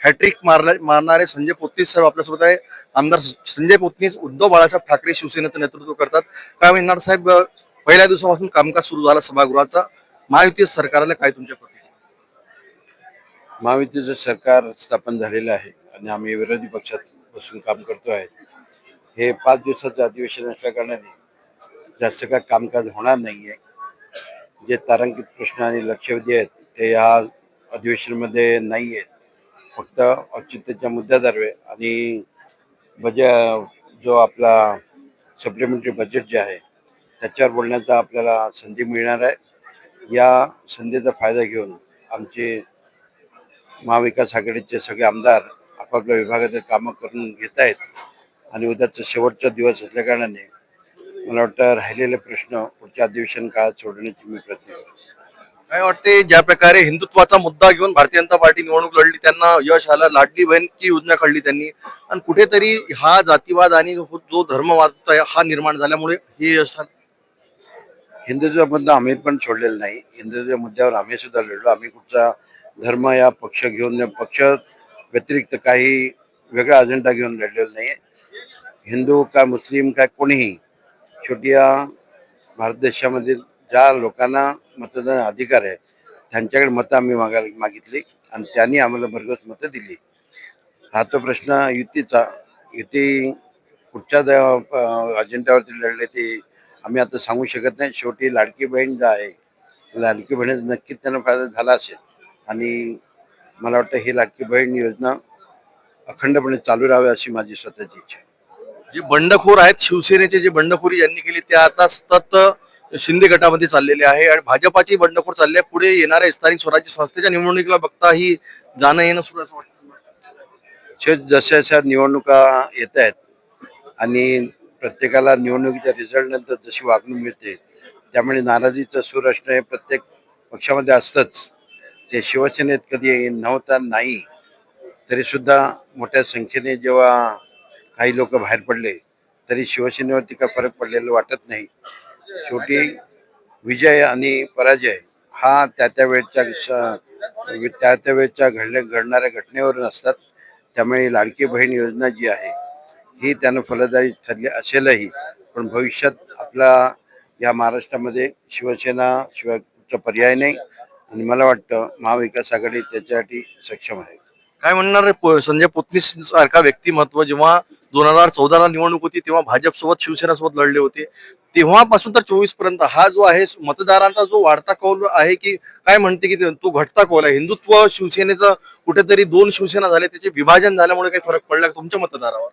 Hat trick मारला मारणारे संजय पोतनीस साहेब आपल्यासोबत आहे. आमदार संजय पोतनीस उद्धव बाळासाहेब ठाकरे शिवसेनेचं नेतृत्व करतात. काय म्हणणार साहेब पहिल्या दिवसापासून कामकाज सुरू झालं सभागृहाचा. महायुती सरकारला काय तुमच्या प्रती महायुतीचं सरकार स्थापन झालेलं आहे आणि आम्ही विरोधी पक्षात बसून काम करतो आहे हे पाच दिवसाचं अधिवेशन असल्या कारणाने जास्त काय कामकाज होणार नाही आहे जे तारांकित प्रश्न आणि लक्षवेधी आहेत ते या अधिवेशनामध्ये नाही आहेत फक्त औचित्याच्या मुद्द्याद्वारे आणि बजा जो आपला सप्लिमेंटरी बजेट जे आहे त्याच्यावर बोलण्याचा आपल्याला संधी मिळणार आहे. या संधीचा फायदा घेऊन आमचे महाविकास आघाडीचे सगळे आमदार आपापल्या विभागातील कामं करून घेत आहेत. आणि उद्याचा शेवटचा दिवस असल्या कारणाने मला वाटतं राहिलेले प्रश्न पुढच्या अधिवेशन काळात सोडवण्याची मी प्रयत्न करेन काय वाटते ज्या प्रकारे हिंदुत्वाचा मुद्दा घेऊन भारतीय जनता पार्टी निवडणूक लढली त्यांना यश आलं लाडली बहीणची योजना काढली त्यांनी? आणि कुठेतरी हा जातीवाद आणि हो- जो धर्मवाद हा निर्माण झाल्यामुळे हे यश आलं? मुद्दा आम्ही पण सोडलेला नाही. हिंदुत्व मुद्द्यावर आम्ही सुद्धा लढलो. आम्ही कुठचा धर्म या पक्ष घेऊन पक्ष व्यतिरिक्त काही वेगळा अजेंडा घेऊन लढलेला नाही हिंदू का मुस्लिम काय कोणीही छोट्या भारत देशामधील ज्या लोकांना मतदान अधिकार आहे त्यांच्याकडे मतं आम्ही मागायला मागितली आणि त्यांनी आम्हाला भरघोस मतं दिली. राहतो प्रश्न युतीचा युती कुठच्या द- अजेंड्यावरती लढले ते आम्ही आता सांगू शकत नाही. शेवटी लाडकी बहीण जे आहे लाडकी बहिणीचा नक्कीच त्यांना फायदा झाला असेल. आणि मला वाटतं ही लाडकी बहीण योजना अखंडपणे चालू राहावी अशी माझी स्वतःची इच्छा आहे. जे बंडखोर आहेत शिवसेनेचे जे बंडखोरी ज्यांनी केली ते आता सतत शिंदे गटामध्ये चाललेले आहे आणि भाजपाची बंडखोर चालली आहे. पुढे येणाऱ्या स्थानिक स्वराज्य संस्थेच्या निवडणुकीला बघता ही जाणं येणं सुरू असं वाटतं. शेत जशा जशा निवडणुका येत आहेत आणि प्रत्येकाला निवडणुकीच्या रिझल्टनंतर जशी वागणूक मिळते त्यामुळे नाराजीचं सूर असणं हे प्रत्येक पक्षामध्ये असतंच. ते शिवसेनेत कधी नव्हता नाही तरी सुद्धा मोठ्या संख्येने जेव्हा काही लोक बाहेर पडले तरी शिवसेनेवरती का फरक पडलेला वाटत नाही. शेवटी विजय आणि पराजय हा त्या त्या वेळच्या त्या त्या वेळच्या घडल्या घडणाऱ्या घटनेवरून असतात त्यामुळे लाडकी बहीण योजना जी आहे ही त्यानं फलदायी ठरली असेलही. पण भविष्यात आपला या महाराष्ट्रामध्ये शिवसेना शिवाय कुठचा पर्याय नाही. आणि मला वाटतं महाविकास आघाडी त्याच्यासाठी सक्षम आहे. काय म्हणणार आहे प- संजय पोतनीस सारखा व्यक्तिमत्व जेव्हा दोन हजार चौदाला निवडणूक होती तेव्हा भाजपसोबत शिवसेनासोबत लढले होते. तेव्हापासून तर चोवीसपर्यंत हा जो आहे मतदारांचा जो वाढता कौल आहे की काय म्हणते की ते- तो घटता कौल आहे. हिंदुत्व शिवसेनेचं कुठेतरी दोन शिवसेना झाले त्याचे विभाजन झाल्यामुळे काही फरक पडला का तुमच्या मतदारावर?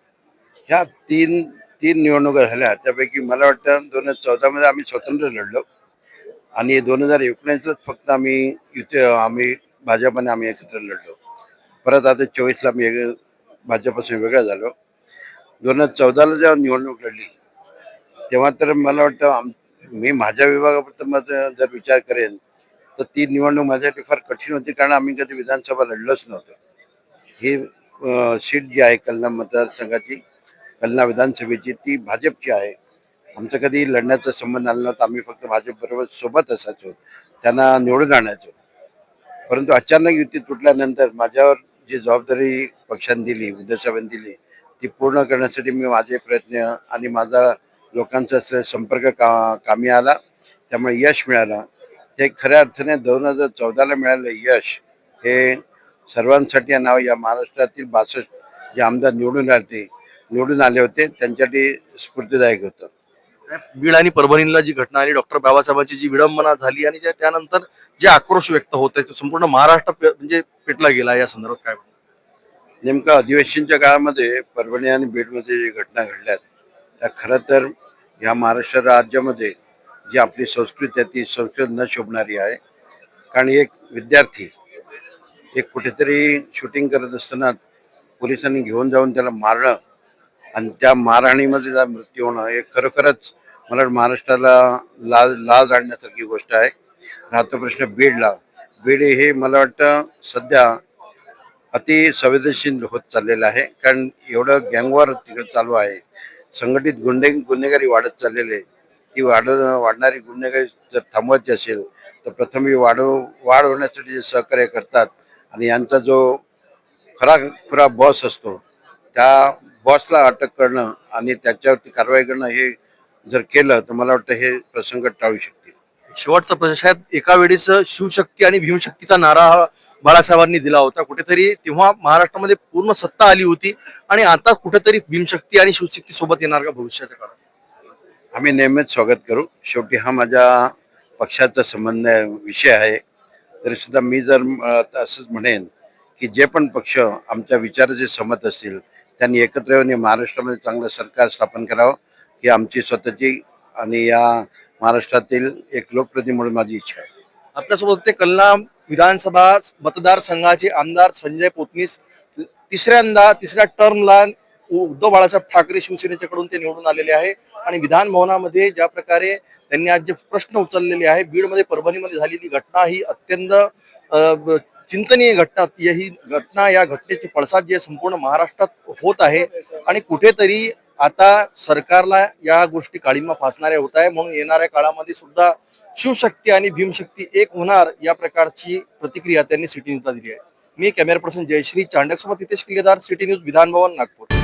ह्या तीन तीन निवडणुका झाल्या. त्यापैकी मला वाटतं दोन हजार चौदामध्ये आम्ही स्वतंत्र लढलो. आणि दोन हजार एकोणीसलाच फक्त आम्ही युती आम्ही भाजपाने आम्ही एकत्र लढलो. परत आता चोवीसला मी वेगळं भाजपासून वेगळं झालो. दोन हजार चौदाला जेव्हा निवडणूक लढली तेव्हा तर मला वाटतं आम मी माझ्या विभागापुरतं माझं जर विचार करेन तर ती निवडणूक माझ्यासाठी फार कठीण होती कारण आम्ही कधी विधानसभा लढलोच नव्हतो. ही सीट जी आहे कलना मतदारसंघाची कलना विधानसभेची ती भाजपची आहे. आमचं कधी लढण्याचा संबंध आला नव्हता आम्ही फक्त भाजपबरोबर सोबत असायचो त्यांना निवडून आणायचो. परंतु अचानक युती तुटल्यानंतर माझ्यावर जी जबाबदारी पक्षाने दिली उद्धवसाहेबांनी दिली ती पूर्ण करण्यासाठी मी माझे प्रयत्न आणि माझा लोकांचा संपर्क का कामी आला. त्यामुळे यश मिळालं. ते खऱ्या अर्थाने दोन हजार चौदाला मिळालं यश हे सर्वांसाठी नाव या महाराष्ट्रातील बासष्ट जे आमदार निवडून राहते निवडून आले होते त्यांच्यासाठी स्फूर्तीदायक होतं. बीड आणि परभणीला जी घटना आली डॉक्टर बाबासाहेबांची जी विडंबना झाली आणि त्यानंतर जे आक्रोश व्यक्त होत आहे संपूर्ण महाराष्ट्र म्हणजे पेटला गेला या संदर्भात काय नेमकं अधिवेशनच्या काळामध्ये परभणी आणि बीडमध्ये जे घटना घडल्यात त्या खरं तर ह्या महाराष्ट्र राज्यामध्ये जी आपली संस्कृती आहे ती संस्कृत न शोभणारी आहे. कारण एक विद्यार्थी एक कुठेतरी शूटिंग करत असताना पोलिसांनी घेऊन जाऊन त्याला मारणं आणि त्या मारहाणीमध्ये जर मृत्यू होणं हे खरोखरच मला महाराष्ट्राला लाज लाज आणण्यासारखी गोष्ट आहे. राहतो प्रश्न बीडला. बीड हे मला वाटतं सध्या अति संवेदनशील होत चाललेलं आहे. कारण एवढं गँगवार तिकडे चालू आहे. संघटित गुन्हे गुन्हेगारी वाढत चाललेली आहे. ती वाढ वाढणारी गुन्हेगारी जर थांबवायची असेल तर प्रथम ही वाढव वाढ होण्यासाठी जे सहकार्य करतात आणि यांचा जो खरा खुरा बॉस असतो त्या बॉसला अटक करणं आणि त्याच्यावरती कारवाई करणं हे जर केलं तर मला वाटतं हे प्रसंग टाळू शकतील. शेवटचा प्रश्न साहेब एका वेळेस शिवशक्ती आणि भीमशक्तीचा नारा हा बाळासाहेबांनी दिला होता. कुठेतरी तेव्हा महाराष्ट्रामध्ये पूर्ण सत्ता आली होती आणि आता कुठेतरी भीमशक्ती आणि शिवशक्ती सोबत येणार का भविष्याच्या काळात? आम्ही नेहमीच स्वागत करू. शेवटी हा माझ्या पक्षाचा संबंध विषय आहे. तरी सुद्धा मी जर असंच म्हणेन की जे पण पक्ष आमच्या विचाराचे सहमत असतील त्यांनी एकत्र येऊन या महाराष्ट्रामध्ये चांगलं सरकार स्थापन करावं ही आमची स्वतःची आणि या महाराष्ट्रातील एक लोकप्रतिनिधी म्हणून माझी इच्छा आहे. आपल्यासोबत ते कल्ला विधानसभा मतदारसंघाचे आमदार संजय पोतनीस. तिसऱ्यांदा तिसऱ्या टर्मला उद्धव बाळासाहेब ठाकरे शिवसेनेच्याकडून ते निवडून आलेले आहे. आणि विधान भवनामध्ये ज्या प्रकारे त्यांनी आज जे प्रश्न उचललेले आहे बीडमध्ये परभणीमध्ये झालेली घटना ही अत्यंत चिंतनीय घटना ही घटना या घटनेचे पडसाद जे संपूर्ण महाराष्ट्रात होत आहे. आणि कुठेतरी आता सरकारला या गोष्टी काळीमा फासणाऱ्या होत आहे. म्हणून येणाऱ्या काळामध्ये सुद्धा शिवशक्ती आणि भीमशक्ती एक होणार या प्रकारची प्रतिक्रिया त्यांनी सिटी न्यूजला दिली आहे. मी कॅमेरा पर्सन जयश्री चांडकसोबत हितेश किल्लेदार सिटी न्यूज विधान भवन नागपूर.